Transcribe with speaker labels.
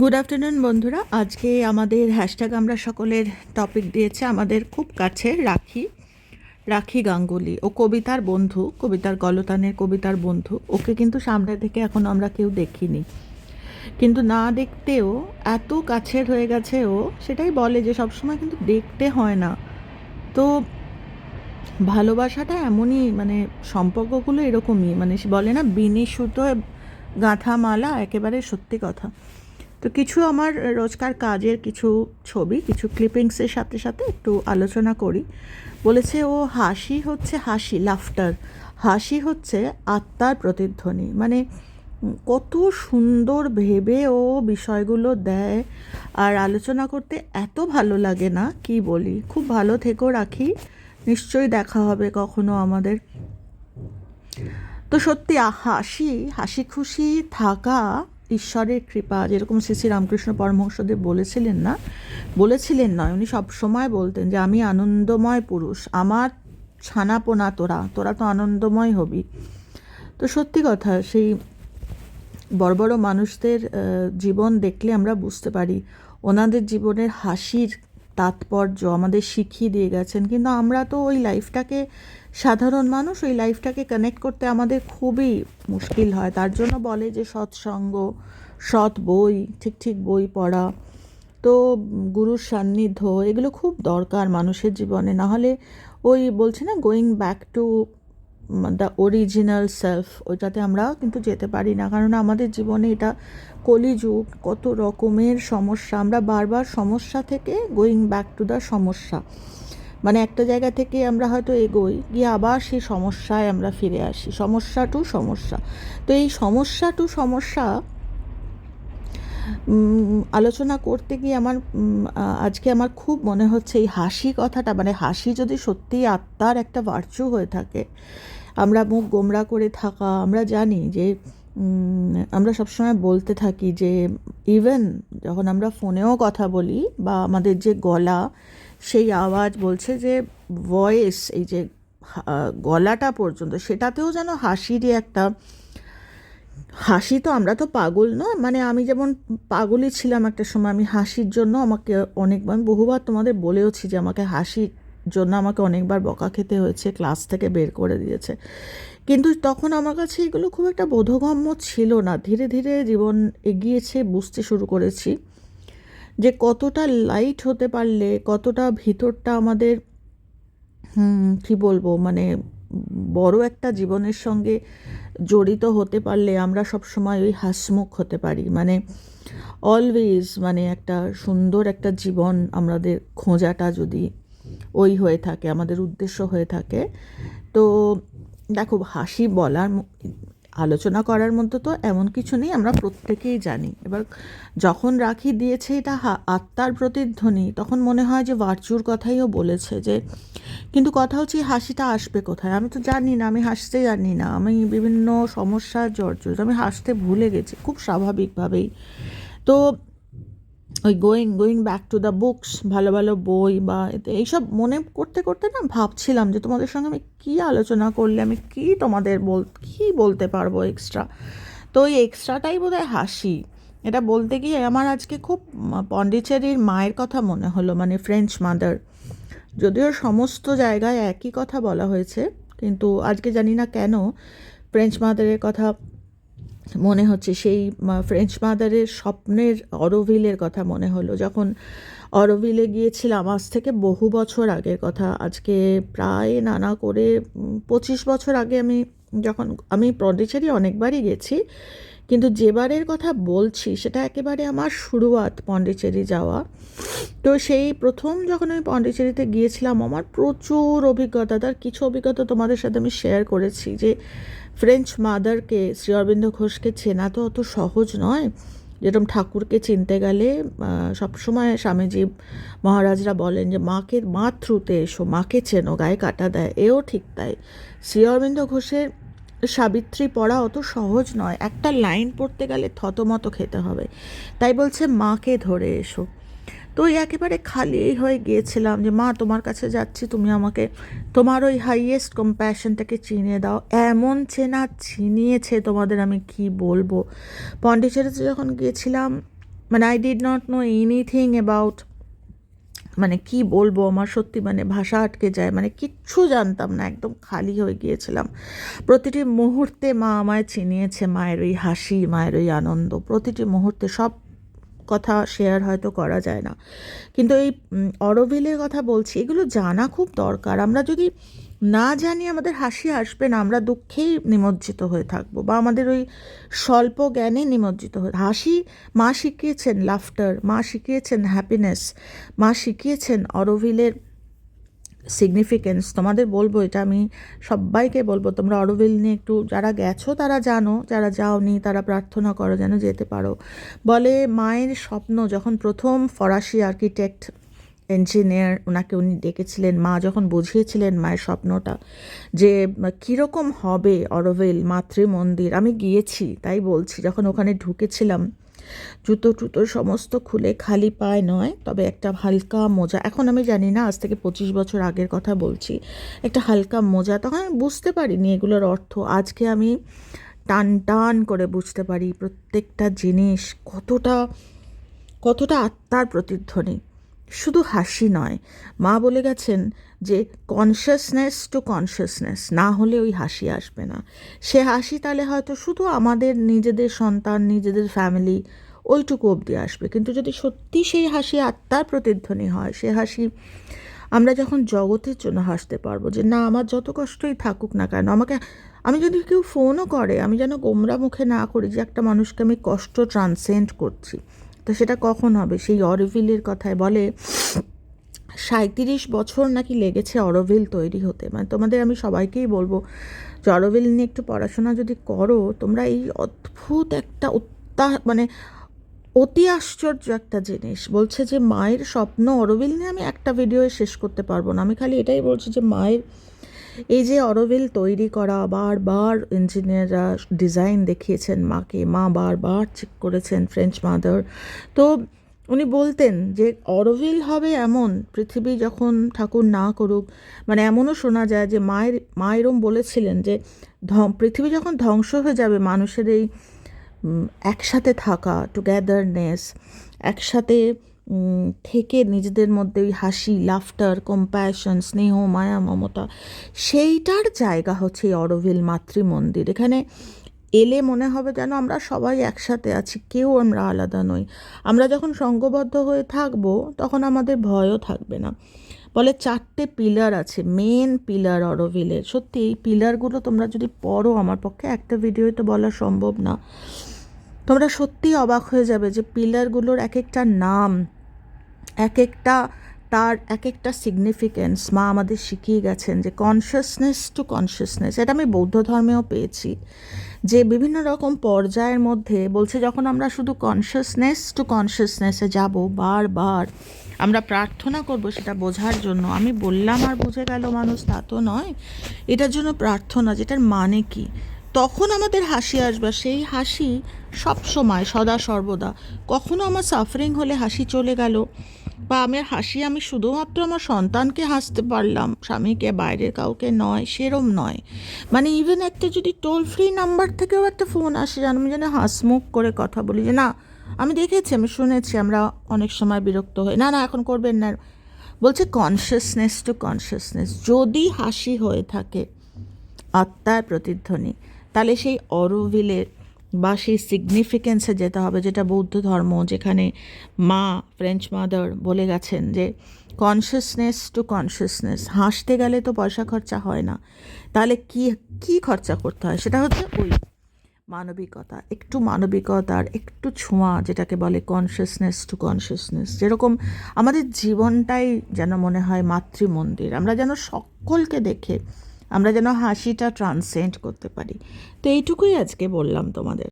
Speaker 1: Good afternoon বন্ধুরা। আজকে আমাদের হ্যাশট্যাগ আমরা সকলের টপিক দিয়েছে আমাদের খুব কাছে, রাখি। রাখি গাঙ্গুলি। ও কবিতার বন্ধু, কবিতার গলতানের কবিতার বন্ধু। ওকে কিন্তু সামনে থেকে এখন আমরা কেউ দেখিনি। কিন্তু না দেখতেও এত কাছের হয়ে গেছে ও, সেটাই বলে যে সবসময় কিন্তু দেখতে হয় না। তো ভালোবাসাটা এমনই মানে সম্পর্কগুলো এরকমই মানে বলে না বিনি সুতোয় গাঁথা মালা একেবারে সত্যি কথা। তো কিছু আমার রোজকার কাজের কিছু ছবি, কিছু ক্লিপিংসের সাথে সাথে একটু আলোচনা করি। বলেছে, ও হাসি হচ্ছে হাসি লাফটার হাসি হচ্ছে আত্মার প্রতিধ্বনি। মানে কত সুন্দর ভেবে ও বিষয়গুলো দেয়। আর আলোচনা করতে এত ভালো লাগে না, কি বলি? খুব ভালো থেকেও রাখি, নিশ্চয়ই দেখা হবে কখনো আমাদের। তো সত্যি হাসি হাসি খুশি থাকা ঈশ্বরের কৃপা, যেরকম শ্রী শ্রী রামকৃষ্ণ পরমহংসদেব বলেছিলেন না, বলেছিলেন নয় উনি সব সময় বলতেন যে, আমি আনন্দময় পুরুষ, আমার ছানাপোনা তোরা তোরা তো আনন্দময় হবি। তো সত্যি কথা, সেই বড় বড় মানুষদের জীবন দেখলে আমরা বুঝতে পারি, ওনাদের জীবনের হাসির তাৎপর্য আমাদের শিখিয়ে দিয়ে গেছেন, কিন্তু আমরা তো ওই লাইফটাকে সাধারণ মানুষ ওই লাইফটাকে কানেক্ট করতে আমাদের খুবই মুশকিল হয়। তার জন্য বলে যে সৎসঙ্গ, সৎ বই, ঠিক ঠিক বই পড়া। তো গুরুর সান্নিধ্য, এগুলো খুব দরকার মানুষের জীবনে। নাহলে ওই বলছি না going back to the original self ওইটাতে আমরা কিন্তু যেতে পারি না। কারণ আমাদের জীবনে এটা কলিযুগ, কত রকমের সমস্যা। আমরা বারবার সমস্যা থেকে গোয়িং ব্যাক টু দ্য সমস্যা। মানে একটা জায়গা থেকে আমরা হয়তো এগোই, গিয়ে আবার সেই সমস্যায় আমরা ফিরে আসি। সমস্যা টু সমস্যা। তো এই সমস্যা টু সমস্যা আলোচনা করতে গিয়ে আমার আজকে আমার খুব মনে হচ্ছে এই হাসি কথাটা মানে হাসি যদি সত্যিই আত্মার একটা ভার্চু হয়ে থাকে, আমরা মুখ গোমরা করে থাকা, আমরা জানি যে আমরা সবসময় বলতে থাকি যে ইভেন যখন আমরা ফোনেও কথা বলি বা আমাদের যে গলা সেই আওয়াজ বলছে যে ভয়েস এই যে গলাটা পর্যন্ত, সেটাতেও যেন হাসিরই একটা, হাসি তো আমরা তো পাগল নয় মানে আমি যেমন পাগলই ছিলাম একটা সময়, আমি হাসির জন্য আমাকে অনেকবার বহুবার তোমাদের বলেওছি যে আমাকে হাসির জন্য আমাকে অনেকবার বকা খেতে হয়েছে, ক্লাস থেকে বের করে দিয়েছে। কিন্তু তখন আমার কাছে এগুলো খুব একটা বোধগম্য ছিল না। ধীরে ধীরে জীবন এগিয়েছে, বুঝতে শুরু করেছি। যে কতটা লাইট হতে পারলে, কতটা ভিতরটা আমাদের কি বলব মানে বড় একটা জীবনের সঙ্গে জড়িত হতে পারলে আমরা সব সময় ওই হাসমুখ হতে পারি। মানে অলওয়েজ মানে একটা সুন্দর একটা জীবন আমাদের খোঁজাটা যদি ওই হয়ে থাকে, আমাদের উদ্দেশ্য হয়ে থাকে। তো দেখো, হাসি বলার আলোচনা করার মধ্যে তো এমন কিছু নেই, আমরা প্রত্যেকেই জানি। এবার যখন রাখি দিয়েছে এটা আত্মার প্রতিধ্বনি, তখন মনে হয় যে ভার্চুর কথাইও বলেছে যে, কিন্তু কথা হচ্ছে হাসিটা আসবে কোথায়? আমি তো জানি না, আমি হাসতে জানি না, আমি বিভিন্ন সমস্যা জর্জরিত, আমি হাসতে ভুলে গেছি, খুব স্বাভাবিকভাবেই। তো ওই going going back to the books ভালো ভালো বই বা এতে- এইসব মনে করতে করতে না ভাবছিলাম যে তোমাদের সঙ্গে আমি কী আলোচনা করলে আমি কী তোমাদের বল, কী বলতে পারব এক্সট্রা তো ওই এক্সট্রাটাই বোধ হাসি। এটা বলতে গিয়ে আমার আজকে খুব পন্ডিচেরির মায়ের কথা মনে হলো মানে ফ্রেঞ্চ মাদার যদিও সমস্ত জায়গায় একই কথা বলা হয়েছে, কিন্তু আজকে জানি না কেন ফ্রেঞ্চ মাদারের কথা মনে হচ্ছে সেই ফ্রেঞ্চ মাদারের স্বপ্নের অরোভিলের কথা মনে হলো। যখন অরোভিলে গিয়েছিলাম, আজ থেকে বহু বছর আগের কথা। আজকে প্রায় নানা করে পঁচিশ বছর আগে আমি যখন, আমি পন্ডিচেরি অনেকবারই গেছি, কিন্তু যেবারের কথা বলছি, সেটা একেবারে আমার শুরুয়াত পন্ডিচেরি যাওয়া। তো সেই প্রথম যখন আমি পন্ডিচেরিতে গিয়েছিলাম, আমার প্রচুর অভিজ্ঞতা। তার কিছু অভিজ্ঞতা তোমাদের সাথে আমি শেয়ার করেছি যে ফ্রেঞ্চ মাদারকে শ্রী অরবিন্দ ঘোষকে চেনা তো অত সহজ নয়। যেরকম ঠাকুরকে চিনতে গেলে সবসময় স্বামীজি মহারাজরা বলেন যে, মাকে, মা থ্রুতে এসো, মাকে চেনো, গায়ে কাটা দেয়। এও ঠিক তাই। শ্রী অরবিন্দ ঘোষের সাবিত্রী পড়া অত সহজ নয়। একটা লাইন পড়তে গেলে থতমত খেতে হবে। তাই বলছে, মাকে ধরে এসো। তো একেবারে খালি হয়ে গিয়েছিলাম যে, মা, তোমার কাছে যাচ্ছি, তুমি আমাকে, তোমার ওই হাইয়েস্ট কম্প্যাশনটাকে চিনিয়ে দাও। এমন চেনা চিনিয়েছে তোমাদের আমি কি বলব? পন্ডিচেরিতে যখন গিয়েছিলাম মানে I did not know anything about মানে কি বলব, আমার সত্যি মানে ভাষা আটকে যায় মানে কিচ্ছু জানতাম না, একদম খালি হয়ে গিয়েছিলাম। প্রতিটি মুহূর্তে মা আমায় চিনিয়েছে, মায়ের ওই হাসি, মায়ের ওই আনন্দ, প্রতিটি মুহূর্তে সব কথা শেয়ার হয়তো করা যায় না। কিন্তু এই অরবিলের অরোভিলের কথা বলছি, এগুলো জানা খুব দরকার। আমরা যদি না জানি আমাদের হাসি আসবে না, আমরা দুঃখেই নিমজ্জিত হয়ে থাকব বা আমাদের ওই স্বল্প জ্ঞানে নিমজ্জিত হয়ে, হাসি মা শিখিয়েছেন লাফটার মা শিখিয়েছেন হ্যাপিনেস মা শিখিয়েছেন অরোভিলের সিগনিফিকেন্স তোমাদের বলব এটা আমি সবাইকে বলব। তোমরা অরোভিল নিয়ে একটু যারা গেছো, তারা জানো, যারা যাওনি, তারা প্রার্থনা করো যেন যেতে পারো। বলে মায়ের স্বপ্ন, যখন প্রথম ফরাসি আর্কিটেক্ট ইঞ্জিনিয়ার ওনাকে উনি ডেকেছিলেন, মা যখন বুঝিয়েছিলেন মায়ের স্বপ্নটা, যে কীরকম হবে অরোভিল মাতৃ মন্দির আমি গিয়েছি, তাই বলছি, যখন ওখানে ঢুকেছিলাম জুতো টুতো সমস্ত খুলে খালি পায় নয়, তবে একটা হালকা মোজা। এখন আমি জানি না, আজ থেকে পঁচিশ বছর আগের কথা বলছি। একটা হালকা মোজা। তখন আমি বুঝতে পারিনি এগুলোর অর্থ। আজকে আমি টান টান করে বুঝতে পারি প্রত্যেকটা জিনিস কতটা কতটা আত্মার প্রতিধ্বনি। শুধু হাসি নয়। মা বলে গেছেন যে কনসিয়াসনেস টু কনসিয়াসনেস না হলে ওই হাসি আসবে না। সে হাসি তাহলে হয়তো শুধু আমাদের, নিজেদের সন্তান, নিজেদের ফ্যামিলি ওইটুকু অবধি আসবে। কিন্তু যদি সত্যি সেই হাসি আত্মার প্রতিধ্বনি হয়, সে হাসি আমরা যখন জগতের জন্য হাসতে পারব যে, না, আমার যত কষ্টই থাকুক না কেন, আমাকে, আমি যদি কেউ ফোনও করে, আমি যেন গোমরা মুখে না করি যে, একটা মানুষকে আমি কষ্ট ট্রান্সেন্ড করছি। তো সেটা কখন হবে? সেই অরভিলের কথায় বলে সাঁত্রিশ বছর নাকি লেগেছে অরভিল তৈরি হতে? মানে তোমাদের আমি সবাইকেই বলব, যে অরভিল নিয়ে একটু পড়াশোনা যদি করো, তোমরা এই অদ্ভুত একটা উত্তা মানে অতি আশ্চর্য একটা জিনিস। বলছে যে, মায়ের স্বপ্ন অরবিল নিয়ে আমি একটা ভিডিও শেষ করতে পারব না। আমি খালি এটাই বলছি যে, মায়ের এই যে অরবিল তৈরি করা বারবার ইঞ্জিনিয়াররা ডিজাইন দেখিয়েছেন মাকে, মা বারবার চেক করেছেন ফ্রেঞ্চ মাদার। তো উনি বলতেন যে অরবিল হবে এমন, পৃথিবী যখন ঠাকুর না করুক মানে এমনও শোনা যায় যে মায়ের, মা এরম বলেছিলেন যে পৃথিবী যখন ধ্বংস হয়ে যাবে, মানুষের এই একসাথে থাকা টুগেদারনেস একসাথে থেকে নিজেদের মধ্যে ওই হাসি লাফটার কম্প্যাশন স্নেহ, মায়া, মমতা, সেইটার জায়গা হচ্ছে এই অরোভিল মাতৃমন্দির। এখানে এলে মনে হবে যেন আমরা সবাই একসাথে আছি, কেউ আমরা আলাদা নই। আমরা যখন সঙ্গবদ্ধ হয়ে থাকব, তখন আমাদের ভয়ও থাকবে না। বলে চারটে পিলার আছে মেন পিলার অরোভিলের সত্যি এই পিলারগুলো তোমরা যদি পড়ো আমার পক্ষে, একটা ভিডিওতে তো বলা সম্ভব না। তোমরা সত্যি অবাক হয়ে যাবে যে পিলারগুলোর এক একটা নাম এক একটা তার এক একটা সিগনিফিকেন্স মা আমাদের শিখিয়ে গেছেন যে কনসিয়াসনেস টু কনসিয়াসনেস এটা আমি বৌদ্ধ ধর্মেও পেয়েছি যে বিভিন্ন রকম পর্যায়ের মধ্যে বলছে যখন আমরা শুধু কনসিয়াসনেস টু কনসিয়াসনেসে যাব বারবার, আমরা প্রার্থনা করব সেটা বোঝার জন্য। আমি বললাম আর বুঝে গেল মানুষ, তা তো নয়। এটার জন্য প্রার্থনা, যেটার মানে কি? তখন আমাদের হাসি আসবে, সেই হাসি সব সময় সদা সর্বদা। কখনো আমার সাফারিং হলে হাসি চলে গেল বা আমার হাসি, আমি শুধুমাত্র আমার সন্তানকে হাসতে পারলাম, স্বামীকে, বাইরের কাউকে নয়, সেরম নয়। মানে ইভেন একটা যদি টোল ফ্রি নাম্বার থেকেও একটা ফোন আসে, যেন আমি যেন হাসমুখ করে কথা বলি যে, না, আমি দেখেছি, আমি শুনেছি, আমরা অনেক সময় বিরক্ত হই। না না, এখন করবেন না। বলছে কনসিয়াসনেস টু কনসিয়াসনেস যদি হাসি হয়ে থাকে আত্মার প্রতিধ্বনি তাহলে সেই অরোভিলের বা সেই সিগনিফিকেন্সে যেতে হবে, যেটা বৌদ্ধ ধর্ম, যেখানে মা ফ্রেঞ্চ মাদার বলে গেছেন যে কনসিয়াসনেস টু কনসিয়াসনেস হাসতে গেলে তো পয়সা খরচা হয় না। তাহলে কি কি খরচা করতে হয়? সেটা হচ্ছে ওই মানবিকতা, একটু মানবিকতার, একটু ছোঁয়া, যেটাকে বলে কনসিয়াসনেস টু কনসিয়াসনেস যেরকম আমাদের জীবনটাই যেন মনে হয় মাতৃমন্দির, আমরা যেন সকলকে দেখে আমরা যেন হাসিটা ট্রান্সেন্ড করতে পারি। তো এইটুকুই আজকে বললাম তোমাদের।